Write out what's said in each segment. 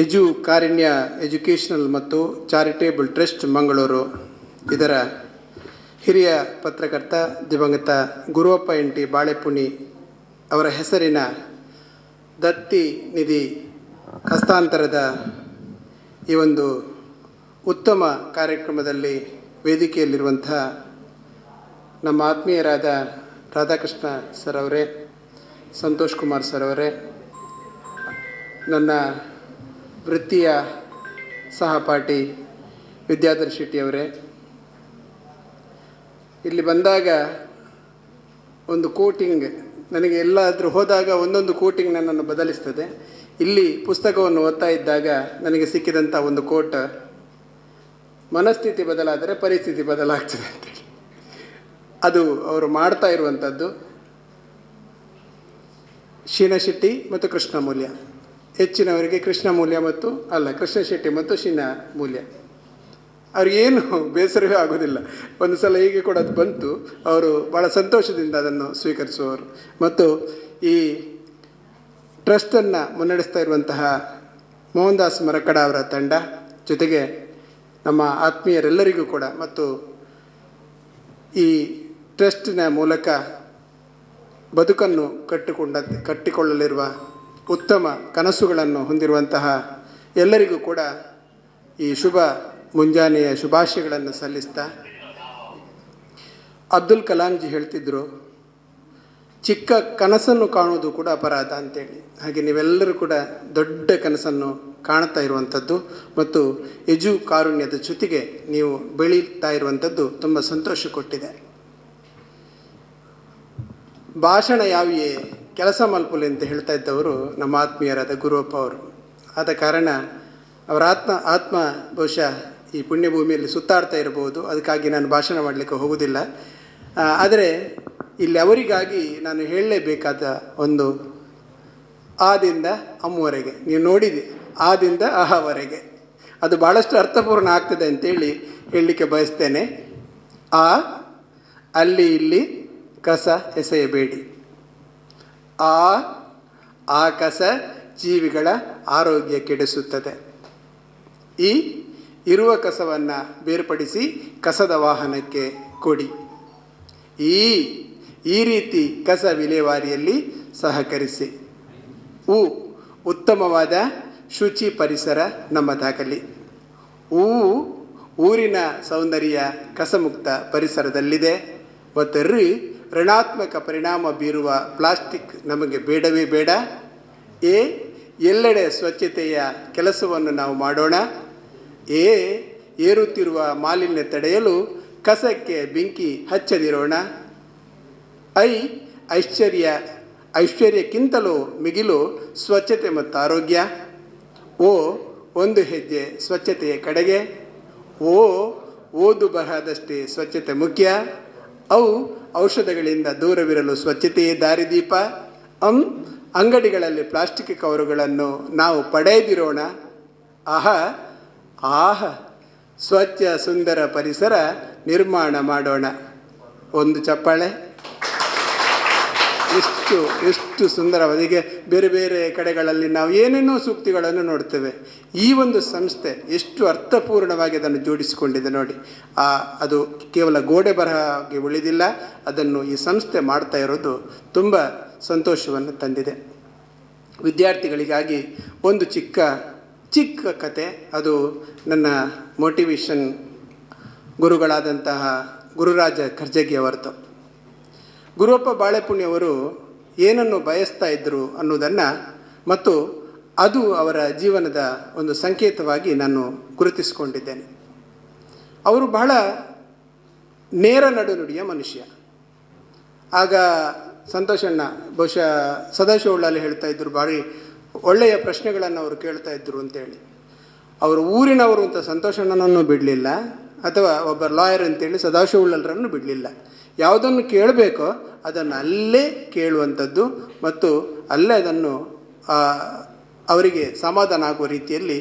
ಎಜು Karunya educational ಮತ್ತು charitable trust Mangaluru. ಇದರ ಹಿರಿಯ ಪತ್ರಕರ್ತ ದಿವಂಗತ ಗುರುವಪ್ಪ ಎನ್ ಟಿ ಬಾಳೆಪುಣಿ ಅವರ ಹೆಸರಿನ ದತ್ತಿ ನಿಧಿ ಹಸ್ತಾಂತರದ ಈ ಒಂದು ಉತ್ತಮ ಕಾರ್ಯಕ್ರಮದಲ್ಲಿ ವೇದಿಕೆಯಲ್ಲಿರುವಂಥ ನಮ್ಮ ಆತ್ಮೀಯರಾದ ರಾಧಾಕೃಷ್ಣ ಸರ್ ಅವರೇ, ಸಂತೋಷ್ ಕುಮಾರ್ ಸರ್ ಅವರೇ, ನನ್ನ ವೃತ್ತಿಯ ಸಹಪಾಠಿ ವಿದ್ಯಾಧರ್ ಶೆಟ್ಟಿಯವರೇ, ಇಲ್ಲಿ ಬಂದಾಗ ಒಂದು ಕೋಟಿಂಗ್, ನನಗೆ ಎಲ್ಲಾದರೂ ಹೋದಾಗ ಒಂದೊಂದು ಕೋಟಿಂಗ್ ನನ್ನನ್ನು ಬದಲಿಸ್ತದೆ. ಇಲ್ಲಿ ಪುಸ್ತಕವನ್ನು ಓದ್ತಾ ಇದ್ದಾಗ ನನಗೆ ಸಿಕ್ಕಿದಂಥ ಒಂದು ಕೋಟ್ ಮನಸ್ಥಿತಿ ಬದಲಾದರೆ ಪರಿಸ್ಥಿತಿ ಬದಲಾಗ್ತದೆ ಅಂತೇಳಿ. ಅದು ಅವರು ಮಾಡ್ತಾ ಇರುವಂಥದ್ದು ಶೀನಶೆಟ್ಟಿ ಮತ್ತು ಕೃಷ್ಣ ಮೂಲ್ಯ ಹೆಚ್ಚಿನವರಿಗೆ ಕೃಷ್ಣ ಮೌಲ್ಯ ಮತ್ತು ಅಲ್ಲ, ಕೃಷ್ಣ ಶೆಟ್ಟಿ ಮತ್ತು ಶಿನ ಮೂಲ್ಯ. ಅವ್ರಿಗೇನು ಬೇಸರವೇ ಆಗೋದಿಲ್ಲ. ಒಂದು ಸಲ ಹೀಗೆ ಕೂಡ ಅದು ಬಂತು. ಅವರು ಭಾಳ ಸಂತೋಷದಿಂದ ಅದನ್ನು ಸ್ವೀಕರಿಸುವವರು. ಮತ್ತು ಈ ಟ್ರಸ್ಟನ್ನು ಮುನ್ನಡೆಸ್ತಾ ಇರುವಂತಹ ಮೋಹನ್ ದಾಸ್ ಮರಕಡ ಅವರ ತಂಡ, ಜೊತೆಗೆ ನಮ್ಮ ಆತ್ಮೀಯರೆಲ್ಲರಿಗೂ ಕೂಡ ಮತ್ತು ಈ ಟ್ರಸ್ಟಿನ ಮೂಲಕ ಬದುಕನ್ನು ಕಟ್ಟಿಕೊಂಡ, ಕಟ್ಟಿಕೊಳ್ಳಲಿರುವ ಉತ್ತಮ ಕನಸುಗಳನ್ನು ಹೊಂದಿರುವಂತಹ ಎಲ್ಲರಿಗೂ ಕೂಡ ಈ ಶುಭ ಮುಂಜಾನೆಯ ಶುಭಾಶಯಗಳನ್ನು ಸಲ್ಲಿಸ್ತಾ ಅಬ್ದುಲ್ ಕಲಾಂಜಿ ಹೇಳ್ತಿದ್ರು, ಚಿಕ್ಕ ಕನಸನ್ನು ಕಾಣುವುದು ಕೂಡ ಅಪರಾಧ ಅಂತೇಳಿ. ಹಾಗೆ ನೀವೆಲ್ಲರೂ ಕೂಡ ದೊಡ್ಡ ಕನಸನ್ನು ಕಾಣ್ತಾ ಇರುವಂಥದ್ದು ಮತ್ತು ಯಜು ಕಾರುಣ್ಯದ ಜೊತೆಗೆ ನೀವು ಬೆಳೀತಾ ಇರುವಂಥದ್ದು ತುಂಬ ಸಂತೋಷ ಕೊಟ್ಟಿದೆ. ಭಾಷಣ ಯಾವಿಯೇ ಕೆಲಸ ಮಲ್ಪುಲೆ ಅಂತ ಹೇಳ್ತಾ ಇದ್ದವರು ನಮ್ಮ ಆತ್ಮೀಯರಾದ ಗುರುವಪ್ಪ ಅವರು. ಆದ ಕಾರಣ ಅವರ ಆತ್ಮ ಆತ್ಮ ಬಹುಶಃ ಈ ಪುಣ್ಯಭೂಮಿಯಲ್ಲಿ ಸುತ್ತಾಡ್ತಾ ಇರಬಹುದು. ಅದಕ್ಕಾಗಿ ನಾನು ಭಾಷಣ ಮಾಡಲಿಕ್ಕೆ ಹೋಗುವುದಿಲ್ಲ. ಆದರೆ ಇಲ್ಲಿ ಅವರಿಗಾಗಿ ನಾನು ಹೇಳಲೇಬೇಕಾದ ಒಂದು ಆದಿಂದ ಅಮ್ಮವರೆಗೆ. ನೀವು ನೋಡಿದೆ, ಆದಿಂದ ಅಹವರೆಗೆ. ಅದು ಭಾಳಷ್ಟು ಅರ್ಥಪೂರ್ಣ ಆಗ್ತದೆ ಅಂತೇಳಿ ಹೇಳಲಿಕ್ಕೆ ಬಯಸ್ತೇನೆ. ಆ, ಅಲ್ಲಿ ಇಲ್ಲಿ ಕಸ ಎಸೆಯಬೇಡಿ. ಆ ಆ ಕಸ ಜೀವಿಗಳ ಆರೋಗ್ಯ ಕೆಡಿಸುತ್ತದೆ. ಈ ಇರುವ ಕಸವನ್ನು ಬೇರ್ಪಡಿಸಿ ಕಸದ ವಾಹನಕ್ಕೆ ಕೊಡಿ. ಈ ಈ ರೀತಿ ಕಸ ವಿಲೇವಾರಿಯಲ್ಲಿ ಸಹಕರಿಸಿ. ಉ ಉತ್ತಮವಾದ ಶುಚಿ ಪರಿಸರ ನಮ್ಮದಾಗಲಿ. ಊ, ಊರಿನ ಸೌಂದರ್ಯ ಕಸಮುಕ್ತ ಪರಿಸರದಲ್ಲಿದೆ. ಮತ್ತು ಋ ಋಣಾತ್ಮಕ ಪರಿಣಾಮ ಬೀರುವ ಪ್ಲಾಸ್ಟಿಕ್ ನಮಗೆ ಬೇಡವೇ ಬೇಡ. ಎ, ಎಲ್ಲೆಡೆ ಸ್ವಚ್ಛತೆಯ ಕೆಲಸವನ್ನು ನಾವು ಮಾಡೋಣ. ಎ, ಏರುತ್ತಿರುವ ಮಾಲಿನ್ಯ ತಡೆಯಲು ಕಸಕ್ಕೆ ಬೆಂಕಿ ಹಚ್ಚದಿರೋಣ. ಐ, ಐಶ್ವರ್ಯ, ಐಶ್ವರ್ಯಕ್ಕಿಂತಲೂ ಮಿಗಿಲು ಸ್ವಚ್ಛತೆ ಮತ್ತು ಆರೋಗ್ಯ. ಓ, ಒಂದು ಹೆಜ್ಜೆ ಸ್ವಚ್ಛತೆಯ ಕಡೆಗೆ. ಓ, ಓದು ಬರಹದಷ್ಟೇ ಸ್ವಚ್ಛತೆ ಮುಖ್ಯ. ಅವು ಔಷಧಗಳಿಂದ ದೂರವಿರಲು ಸ್ವಚ್ಛತೆಯೇ ದಾರಿದೀಪ. ಅಂ, ಅಂಗಡಿಗಳಲ್ಲಿ ಪ್ಲಾಸ್ಟಿಕ್ ಕವರುಗಳನ್ನು ನಾವು ಪಡೆಯದಿರೋಣ ಆಹ ಆಹ, ಸ್ವಚ್ಛ ಸುಂದರ ಪರಿಸರ ನಿರ್ಮಾಣ ಮಾಡೋಣ. ಒಂದು ಚಪ್ಪಾಳೆ. ಎಷ್ಟು ಎಷ್ಟು ಸುಂದರವಾದ ಬೇರೆ ಬೇರೆ ಕಡೆಗಳಲ್ಲಿ ನಾವು ಏನೇನೋ ಸೂಕ್ತಿಗಳನ್ನು ನೋಡ್ತೇವೆ. ಈ ಒಂದು ಸಂಸ್ಥೆ ಎಷ್ಟು ಅರ್ಥಪೂರ್ಣವಾಗಿ ಅದನ್ನು ಜೋಡಿಸಿಕೊಂಡಿದೆ ನೋಡಿ. ಆ, ಅದು ಕೇವಲ ಗೋಡೆ ಬರಹಾಗಿ ಉಳಿದಿಲ್ಲ, ಅದನ್ನು ಈ ಸಂಸ್ಥೆ ಮಾಡ್ತಾ ಇರೋದು ತುಂಬ ಸಂತೋಷವನ್ನು ತಂದಿದೆ. ವಿದ್ಯಾರ್ಥಿಗಳಿಗಾಗಿ ಒಂದು ಚಿಕ್ಕ ಚಿಕ್ಕ ಕತೆ. ಅದು ನನ್ನ ಮೋಟಿವೇಶನ್ ಗುರುಗಳಾದಂತಹ ಗುರುರಾಜ ಖರ್ಜಗಿ ಅವರದು. ಗುರುವಪ್ಪ ಬಾಳೆಪುಣ್ಯವರು ಏನನ್ನು ಬಯಸ್ತಾ ಇದ್ದರು ಅನ್ನೋದನ್ನು ಮತ್ತು ಅದು ಅವರ ಜೀವನದ ಒಂದು ಸಂಕೇತವಾಗಿ ನಾನು ಗುರುತಿಸಿಕೊಂಡಿದ್ದೇನೆ. ಅವರು ಬಹಳ ನೇರ ನಡುನುಡಿಯ ಮನುಷ್ಯ. ಆಗ ಸಂತೋಷಣ್ಣ ಬಹುಶಃ ಸದಾಶಿವಳ್ಳಲ್ಲಿ ಹೇಳ್ತಾ ಇದ್ದರು ಭಾರಿ ಒಳ್ಳೆಯ ಪ್ರಶ್ನೆಗಳನ್ನು ಅವರು ಕೇಳ್ತಾ ಇದ್ದರು ಅಂತೇಳಿ. ಅವರು ಊರಿನವರು ಅಂತ ಸಂತೋಷಣ್ಣನನ್ನು ಬಿಡಲಿಲ್ಲ, ಅಥವಾ ಒಬ್ಬ ಲಾಯರ್ ಅಂತೇಳಿ ಸದಾಶಿವಳ್ಳಲ್ರನ್ನು ಬಿಡಲಿಲ್ಲ. ಯಾವುದನ್ನು ಕೇಳಬೇಕೋ ಅದನ್ನು ಅಲ್ಲೇ ಕೇಳುವಂಥದ್ದು ಮತ್ತು ಅಲ್ಲೇ ಅದನ್ನು ಅವರಿಗೆ ಸಮಾಧಾನ ಆಗುವ ರೀತಿಯಲ್ಲಿ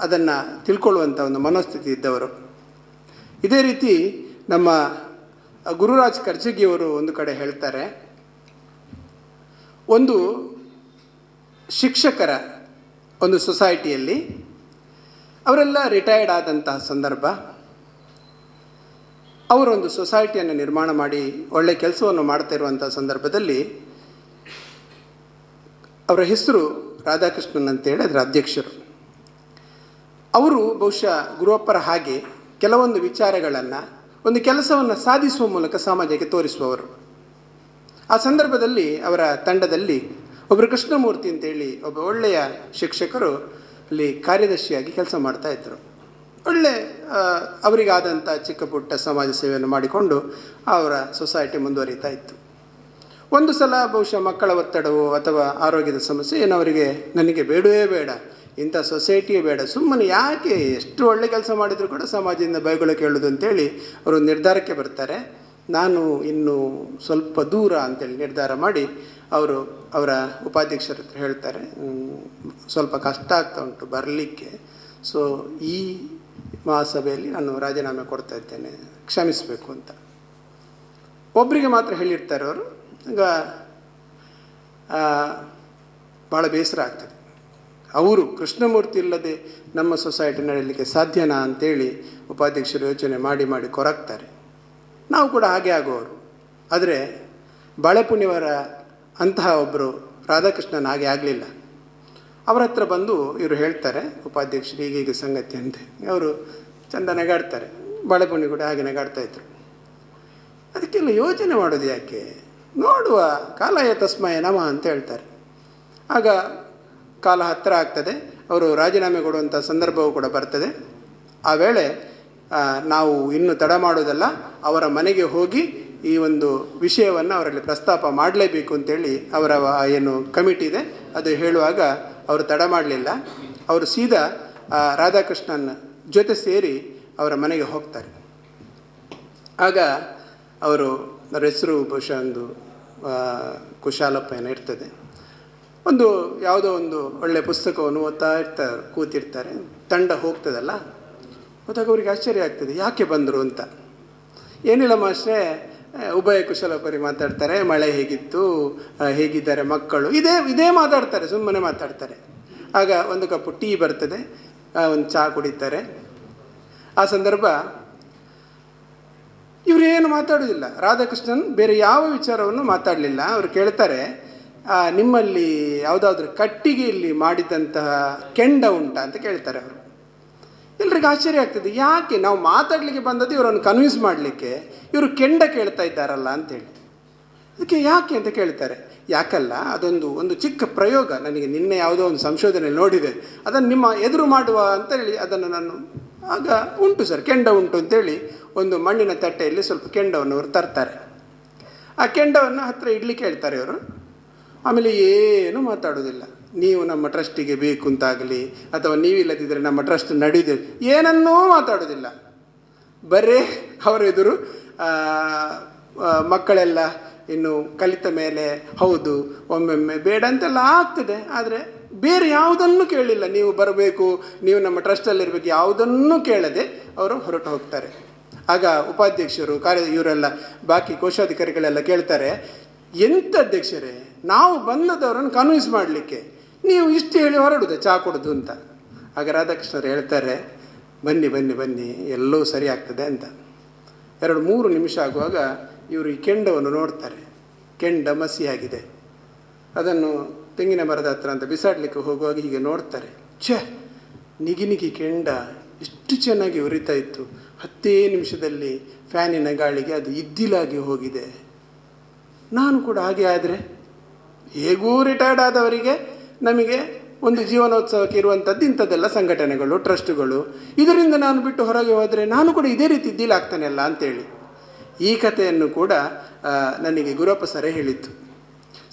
ಅದನ್ನು ತಿಳ್ಕೊಳ್ಳುವಂಥ ಒಂದು ಮನೋಸ್ಥಿತಿ ಇದ್ದವರು. ಇದೇ ರೀತಿ ನಮ್ಮ ಗುರುರಾಜ್ ಕರ್ಜಗಿಯವರು ಒಂದು ಕಡೆ ಹೇಳ್ತಾರೆ, ಒಂದು ಶಿಕ್ಷಕರ ಒಂದು ಸೊಸೈಟಿಯಲ್ಲಿ ಅವರೆಲ್ಲ ರಿಟೈರ್ಡ್ ಆದಂತಹ ಸಂದರ್ಭ. ಅವರೊಂದು ಸೊಸೈಟಿಯನ್ನು ನಿರ್ಮಾಣ ಮಾಡಿ ಒಳ್ಳೆ ಕೆಲಸವನ್ನು ಮಾಡ್ತಾ ಇರುವಂಥ ಸಂದರ್ಭದಲ್ಲಿ ಅವರ ಹೆಸರು ರಾಧಾಕೃಷ್ಣನ್ ಅಂತೇಳಿ ಅದರ ಅಧ್ಯಕ್ಷರು. ಅವರು ಬಹುಶಃ ಗುರುವಪ್ಪರ ಹಾಗೆ ಕೆಲವೊಂದು ವಿಚಾರಗಳನ್ನು, ಒಂದು ಕೆಲಸವನ್ನು ಸಾಧಿಸುವ ಮೂಲಕ ಸಮಾಜಕ್ಕೆ ತೋರಿಸುವವರು. ಆ ಸಂದರ್ಭದಲ್ಲಿ ಅವರ ತಂಡದಲ್ಲಿ ಒಬ್ಬರು ಕೃಷ್ಣಮೂರ್ತಿ ಅಂತೇಳಿ ಒಬ್ಬ ಒಳ್ಳೆಯ ಶಿಕ್ಷಕರು ಅಲ್ಲಿ ಕಾರ್ಯದರ್ಶಿಯಾಗಿ ಕೆಲಸ ಮಾಡ್ತಾ ಇದ್ದರು. ಒಳ್ಳೆ ಅವರಿಗಾದಂಥ ಚಿಕ್ಕ ಪುಟ್ಟ ಸಮಾಜ ಸೇವೆಯನ್ನು ಮಾಡಿಕೊಂಡು ಅವರ ಸೊಸೈಟಿ ಮುಂದುವರಿತಾ ಇತ್ತು. ಒಂದು ಸಲ ಬಹುಶಃ ಮಕ್ಕಳ ಒತ್ತಡವೋ ಅಥವಾ ಆರೋಗ್ಯದ ಸಮಸ್ಯೆ ಏನು ಅವರಿಗೆ ನನಗೆ ಬೇಡವೇ ಬೇಡ, ಇಂಥ ಸೊಸೈಟಿಯೇ ಬೇಡ, ಸುಮ್ಮನೆ ಯಾಕೆ ಎಷ್ಟು ಒಳ್ಳೆ ಕೆಲಸ ಮಾಡಿದರೂ ಕೂಡ ಸಮಾಜದಿಂದ ಬೈಗುಳ ಕೇಳೋದು ಅಂತೇಳಿ ಅವರು ನಿರ್ಧಾರಕ್ಕೆ ಬರ್ತಾರೆ. ನಾನು ಇನ್ನು ಸ್ವಲ್ಪ ದೂರ ಅಂತೇಳಿ ನಿರ್ಧಾರ ಮಾಡಿ ಅವರು ಅವರ ಉಪಾಧ್ಯಕ್ಷರ ಹತ್ರ ಹೇಳ್ತಾರೆ ಸ್ವಲ್ಪ ಕಷ್ಟ ಆಗ್ತಾ ಉಂಟು ಬರಲಿಕ್ಕೆ. ಸೊ ಈ ಮಹಾಸಭೆಯಲ್ಲಿ ನಾನು ರಾಜೀನಾಮೆ ಕೊಡ್ತಾ ಇದ್ದೇನೆ, ಕ್ಷಮಿಸಬೇಕು ಅಂತ. ಒಬ್ಬರಿಗೆ ಮಾತ್ರ ಹೇಳಿರ್ತಾರೆ ಅವರು. ಈಗ ಭಾಳ ಬೇಸರ ಆಗ್ತದೆ. ಅವರು ಕೃಷ್ಣಮೂರ್ತಿ ಇಲ್ಲದೆ ನಮ್ಮ ಸೊಸೈಟಿ ನಡೆಯಲಿಕ್ಕೆ ಸಾಧ್ಯನಾ ಅಂತೇಳಿ ಉಪಾಧ್ಯಕ್ಷರು ಯೋಚನೆ ಮಾಡಿ ಮಾಡಿ ಕೊರಗ್ತಾರೆ. ನಾವು ಕೂಡ ಹಾಗೆ ಆಗೋರು ಆದರೆ ಬಾಳೆಪುಣ್ಯವರ ಅಂತಹ ಒಬ್ಬರು ರಾಧಾಕೃಷ್ಣನ ಹಾಗೆ ಆಗಲಿಲ್ಲ. ಅವರ ಹತ್ರ ಬಂದು ಇವರು ಹೇಳ್ತಾರೆ, ಉಪಾಧ್ಯಕ್ಷರು ಹೀಗೀಗ ಸಂಗತಿ ಅಂತೆ ಅವರು ಚಂದ ನಗಾಡ್ತಾರೆ. ಬಾಳೆಪುಣ್ಯ ಕೂಡ ಹಾಗೆ ನಗಾಡ್ತಾ ಇದ್ರು. ಅದಕ್ಕೆಲ್ಲ ಯೋಚನೆ ಮಾಡೋದು ಯಾಕೆ? ನೋಡುವ ಕಾಲಯ ತಸ್ಮಯ ನಮ ಅಂತ ಹೇಳ್ತಾರೆ. ಆಗ ಕಾಲ ಹತ್ತಿರ ಆಗ್ತದೆ. ಅವರು ರಾಜೀನಾಮೆ ಕೊಡುವಂಥ ಸಂದರ್ಭವೂ ಕೂಡ ಬರ್ತದೆ. ಆ ವೇಳೆ ನಾವು ಇನ್ನು ತಡ ಮಾಡೋದಲ್ಲ ಅವರ ಮನೆಗೆ ಹೋಗಿ ಈ ಒಂದು ವಿಷಯವನ್ನು ಅವರಲ್ಲಿ ಪ್ರಸ್ತಾಪ ಮಾಡಲೇಬೇಕು ಅಂತೇಳಿ ಅವರ ಏನು ಕಮಿಟಿ ಇದೆ, ಅದು ಹೇಳುವಾಗ ಅವರು ತಡ ಮಾಡಲಿಲ್ಲ. ಅವರು ಸೀದಾ ರಾಧಾಕೃಷ್ಣನ್ ಜೊತೆ ಸೇರಿ ಅವರ ಮನೆಗೆ ಹೋಗ್ತಾರೆ. ಆಗ ಅವರು ಅವರ ಹೆಸರು ಬಹುಶಃ ಒಂದು ಕುಶಾಲಪ್ಪ ಏನೋ ಇರ್ತದೆ. ಒಂದು ಯಾವುದೋ ಒಂದು ಒಳ್ಳೆಯ ಪುಸ್ತಕವನ್ನು ಓದ್ತಾ ಇರ್ತಾರೆ, ಕೂತಿರ್ತಾರೆ. ತಂಡ ಹೋಗ್ತದಲ್ಲ. ಹೋದಾಗ ಅವ್ರಿಗೆ ಆಶ್ಚರ್ಯ ಆಗ್ತದೆ, ಯಾಕೆ ಬಂದರು ಅಂತ. ಏನಿಲ್ಲ ಮಾಸ್ಟ್ರೆ ಉಭಯ ಕುಶಲಪರಿ ಮಾತಾಡ್ತಾರೆ, ಮಳೆ ಹೇಗಿತ್ತು ಹೇಗಿದ್ದಾರೆ ಮಕ್ಕಳು, ಇದೇ ಇದೇ ಮಾತಾಡ್ತಾರೆ, ಸುಮ್ಮನೆ ಮಾತಾಡ್ತಾರೆ. ಆಗ ಒಂದು ಕಪ್ಪು ಟೀ ಬರ್ತದೆ ಒಂದು ಚಹಾ ಕುಡಿತಾರೆ. ಆ ಸಂದರ್ಭ ಇವರೇನು ಮಾತಾಡೋದಿಲ್ಲ. ರಾಧಾಕೃಷ್ಣನ್ ಬೇರೆ ಯಾವ ವಿಚಾರವನ್ನು ಮಾತಾಡಲಿಲ್ಲ. ಅವರು ಕೇಳ್ತಾರೆ ನಿಮ್ಮಲ್ಲಿ ಯಾವುದಾದ್ರೂ ಕಟ್ಟಿಗೆಯಲ್ಲಿ ಮಾಡಿದಂತಹ ಕೆಂಡ ಉಂಟಾ ಅಂತ ಕೇಳ್ತಾರೆ ಅವರು. ಎಲ್ರಿಗೂ ಆಶ್ಚರ್ಯ ಆಗ್ತದೆ. ಯಾಕೆ ನಾವು ಮಾತಾಡಲಿಕ್ಕೆ ಬಂದದ್ದು ಇವರನ್ನು ಕನ್ವಿನ್ಸ್ ಮಾಡಲಿಕ್ಕೆ? ಇವರು ಕೆಂಡ ಕೇಳ್ತಾ ಇದ್ದಾರಲ್ಲ ಅಂತೇಳಿ ಅದಕ್ಕೆ ಯಾಕೆ ಅಂತ ಕೇಳ್ತಾರೆ. ಯಾಕಲ್ಲ, ಅದೊಂದು, ಒಂದು ಚಿಕ್ಕ ಪ್ರಯೋಗ. ನನಗೆ ನಿನ್ನೆ ಯಾವುದೋ ಒಂದು ಸಂಶೋಧನೆ ನೋಡಿದೆ. ಅದನ್ನು ನಿಮ್ಮ ಎದುರು ಮಾಡುವ ಅಂತೇಳಿ ಅದನ್ನು ನಾನು ಆಗ ಉಂಟು ಸರ್, ಕೆಂಡ ಉಂಟು ಅಂತೇಳಿ ಒಂದು ಮಣ್ಣಿನ ತಟ್ಟೆಯಲ್ಲಿ ಸ್ವಲ್ಪ ಕೆಂಡವನ್ನು ಅವರು ತರ್ತಾರೆ. ಆ ಕೆಂಡವನ್ನು ಹತ್ತಿರ ಇಡ್ಲಿಕ್ಕೆ ಹೇಳ್ತಾರೆ ಇವರು. ಆಮೇಲೆ ಏನು ಮಾತಾಡೋದಿಲ್ಲ ನೀವು ನಮ್ಮ ಟ್ರಸ್ಟಿಗೆ ಬೇಕು ಅಂತಾಗಲಿ, ಅಥವಾ ನೀವಿಲ್ಲದಿದ್ದರೆ ನಮ್ಮ ಟ್ರಸ್ಟ್ ನಡೆಯದೆ ಏನನ್ನೂ ಮಾತಾಡೋದಿಲ್ಲ ಬರೇ ಅವರ ಎದುರು ಮಕ್ಕಳೆಲ್ಲ ಇನ್ನು ಕಲಿತ ಮೇಲೆ ಹೌದು, ಒಮ್ಮೊಮ್ಮೆ ಬೇಡ ಅಂತೆಲ್ಲ ಆಗ್ತದೆ. ಆದರೆ ಬೇರೆ ಯಾವುದನ್ನು ಕೇಳಿಲ್ಲ ನೀವು ಬರಬೇಕು, ನೀವು ನಮ್ಮ ಟ್ರಸ್ಟಲ್ಲಿರಬೇಕು, ಯಾವುದನ್ನು ಕೇಳದೆ ಅವರು ಹೊರಟು ಹೋಗ್ತಾರೆ. ಆಗ ಉಪಾಧ್ಯಕ್ಷರು, ಕಾರ್ಯ, ಇವರೆಲ್ಲ ಬಾಕಿ ಕೋಶಾಧಿಕಾರಿಗಳೆಲ್ಲ ಕೇಳ್ತಾರೆ ಎಂಥ ಅಧ್ಯಕ್ಷರೇ? ನಾವು ಬಂದದವರನ್ನು ಕನ್ವಿನ್ಸ್ ಮಾಡಲಿಕ್ಕೆ. ನೀವು ಇಷ್ಟು ಹೇಳಿ ಹೊರಡುದು, ಚಾ ಕೊಡೋದು ಅಂತ. ಆಗ ರಾಧಾಕೃಷ್ಣರು ಹೇಳ್ತಾರೆ, ಬನ್ನಿ ಬನ್ನಿ ಬನ್ನಿ ಎಲ್ಲವೂ ಸರಿ ಆಗ್ತದೆ ಅಂತ. ಎರಡು, ಮೂರು ನಿಮಿಷ ಆಗುವಾಗ ಇವರು ಈ ಕೆಂಡವನ್ನು ನೋಡ್ತಾರೆ. ಕೆಂಡ ಮಸಿಯಾಗಿದೆ. ಅದನ್ನು ತೆಂಗಿನ ಮರದ ಹತ್ರ ಅಂತ ಬಿಸಾಡಲಿಕ್ಕೆ ಹೋಗುವಾಗ ಹೀಗೆ ನೋಡ್ತಾರೆ. ಛೆ, ನಿಗಿ ನಿಗಿ ಕೆಂಡ ಎಷ್ಟು ಚೆನ್ನಾಗಿ ಉರಿತಾ ಇತ್ತು. ಹತ್ತೇ ನಿಮಿಷದಲ್ಲಿ ಫ್ಯಾನಿನ ಗಾಳಿಗೆ ಅದು ಇದ್ದಿಲಾಗಿ ಹೋಗಿದೆ. ನಾನು ಕೂಡ ಹಾಗೆ ಆದರೆ ಹೇಗೂ ರಿಟೈರ್ಡ್ ಆದವರಿಗೆ ನಮಗೆ ಒಂದು ಜೀವನೋತ್ಸವಕ್ಕೆ ಇರುವಂಥದ್ದು ಇಂಥದ್ದೆಲ್ಲ ಸಂಘಟನೆಗಳು ಟ್ರಸ್ಟ್ಗಳು ಇದರಿಂದ ನಾನು ಬಿಟ್ಟು ಹೊರಗೆ ಹೋದರೆ ನಾನು ಕೂಡ ಇದೇ ರೀತಿ ಡೀಲಾಗ್ತಾನೆಲ್ಲ ಅಂತೇಳಿ. ಈ ಕಥೆಯನ್ನು ಕೂಡ ನನಗೆ ಗುರಪ್ಪ ಸರೇ ಹೇಳಿತ್ತು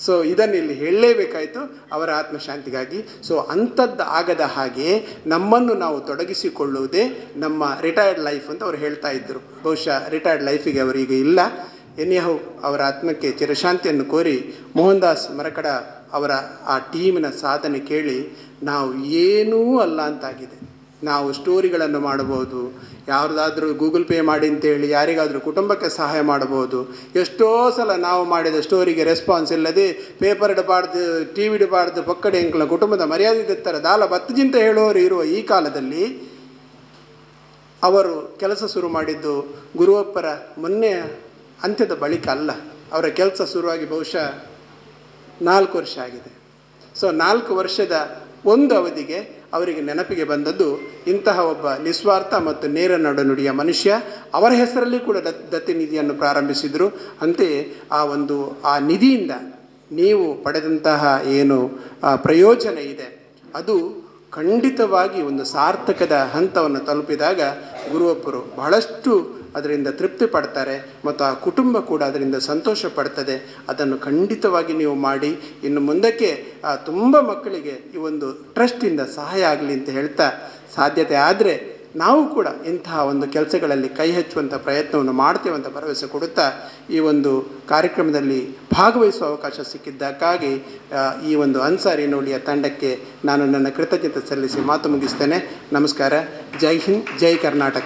ಸೊ ಇದನ್ನು ಇಲ್ಲಿ ಹೇಳಲೇಬೇಕಾಯಿತು ಅವರ ಆತ್ಮಶಾಂತಿಗಾಗಿ. ಸೊ ಅಂಥದ್ದು ಆಗದ ಹಾಗೆ ನಮ್ಮನ್ನು ನಾವು ತೊಡಗಿಸಿಕೊಳ್ಳುವುದೇ ನಮ್ಮ ರಿಟೈರ್ಡ್ ಲೈಫ್ ಅಂತ ಅವರು ಹೇಳ್ತಾ ಇದ್ದರು ಬಹುಶಃ ರಿಟೈರ್ಡ್ ಲೈಫಿಗೆ ಅವರಿಗೆ ಇಲ್ಲ. ಎನಿಹೌ ಅವರ ಆತ್ಮಕ್ಕೆ ಚಿರಶಾಂತಿಯನ್ನು ಕೋರಿ ಮೋಹನ್ ದಾಸ್ ಮರಕಡ ಅವರ ಆ ಟೀಮಿನ ಸಾಧನೆ ಕೇಳಿ, ನಾವು ಏನೂ ಅಲ್ಲ ಅಂತಾಗಿದೆ. ನಾವು ಸ್ಟೋರಿಗಳನ್ನು ಮಾಡಬಹುದು ಯಾರದಾದರೂ ಗೂಗಲ್ ಪೇ ಮಾಡಿ ಅಂತೇಳಿ ಯಾರಿಗಾದರೂ ಕುಟುಂಬಕ್ಕೆ ಸಹಾಯ ಮಾಡಬಹುದು. ಎಷ್ಟೋ ಸಲ ನಾವು ಮಾಡಿದ ಸ್ಟೋರಿಗೆ ರೆಸ್ಪಾನ್ಸ್ ಇಲ್ಲದೆ ಪೇಪರ್ ಇಡಬಾರ್ದು, ಟಿ ವಿ ಇಡಬಾರ್ದು, ಪಕ್ಕಡೆ ಅಂಕಲ ಕುಟುಂಬದ ಮರ್ಯಾದೆ ತೆತ್ತರ ದಾಲ ಬತ್ತಜಿಂತ ಹೇಳುವವರು ಇರುವ ಈ ಕಾಲದಲ್ಲಿ ಅವರು ಕೆಲಸ ಶುರು ಮಾಡಿದ್ದು ಗುರುವಪ್ಪರ ಮೊನ್ನೆ ಅಂತ್ಯದ ಬಳಿಕ ಅಲ್ಲ, ಅವರ ಕೆಲಸ ಶುರುವಾಗಿ ಬಹುಶಃ ನಾಲ್ಕು ವರ್ಷ ಆಗಿದೆ. ಸೊ ನಾಲ್ಕು ವರ್ಷದ ಒಂದು ಅವಧಿಗೆ ಅವರಿಗೆ ನೆನಪಿಗೆ ಬಂದದ್ದು ಇಂತಹ ಒಬ್ಬ ನಿಸ್ವಾರ್ಥ ಮತ್ತು ನೇರ ನಡುನುಡಿಯ ಮನುಷ್ಯ. ಅವರ ಹೆಸರಲ್ಲಿ ಕೂಡ ದತ್, ದತ್ತಿ ನಿಧಿಯನ್ನು ಪ್ರಾರಂಭಿಸಿದರು. ಅಂತೆಯೇ ಆ ಒಂದು, ಆ ನಿಧಿಯಿಂದ ನೀವು ಪಡೆದಂತಹ ಏನು ಪ್ರಯೋಜನ ಇದೆ. ಅದು ಖಂಡಿತವಾಗಿ ಒಂದು ಸಾರ್ಥಕದ ಹಂತವನ್ನು ತಲುಪಿದಾಗ ಗುರುವಪ್ಪರು ಬಹಳಷ್ಟು ಅದರಿಂದ ತೃಪ್ತಿ ಪಡ್ತಾರೆ ಮತ್ತು ಆ ಕುಟುಂಬ ಕೂಡ ಅದರಿಂದ ಸಂತೋಷ ಪಡ್ತದೆ. ಅದನ್ನು ಖಂಡಿತವಾಗಿ ನೀವು ಮಾಡಿ. ಇನ್ನು ಮುಂದಕ್ಕೆ, ಆ, ತುಂಬ ಮಕ್ಕಳಿಗೆ ಈ ಒಂದು ಟ್ರಸ್ಟಿಂದ ಸಹಾಯ ಆಗಲಿ ಅಂತ ಹೇಳ್ತಾ ಸಾಧ್ಯತೆ ಆದರೆ ನಾವು ಕೂಡ ಇಂತಹ ಒಂದು ಕೆಲಸಗಳಲ್ಲಿ ಕೈ ಹಚ್ಚುವಂಥ ಪ್ರಯತ್ನವನ್ನು ಮಾಡ್ತೇವೆ ಅಂತ ಭರವಸೆ ಕೊಡುತ್ತಾ ಈ ಒಂದು ಕಾರ್ಯಕ್ರಮದಲ್ಲಿ ಭಾಗವಹಿಸುವ ಅವಕಾಶ ಸಿಕ್ಕಿದ್ದಕ್ಕಾಗಿ ಈ ಒಂದು ಅನ್ಸಾರಿ ನೋಡಿಯ ತಂಡಕ್ಕೆ ನಾನು ನನ್ನ ಕೃತಜ್ಞತೆ ಸಲ್ಲಿಸಿ ಮಾತು ಮುಗಿಸ್ತೇನೆ. ನಮಸ್ಕಾರ. ಜೈ ಹಿಂದ್, ಜೈ ಕರ್ನಾಟಕ.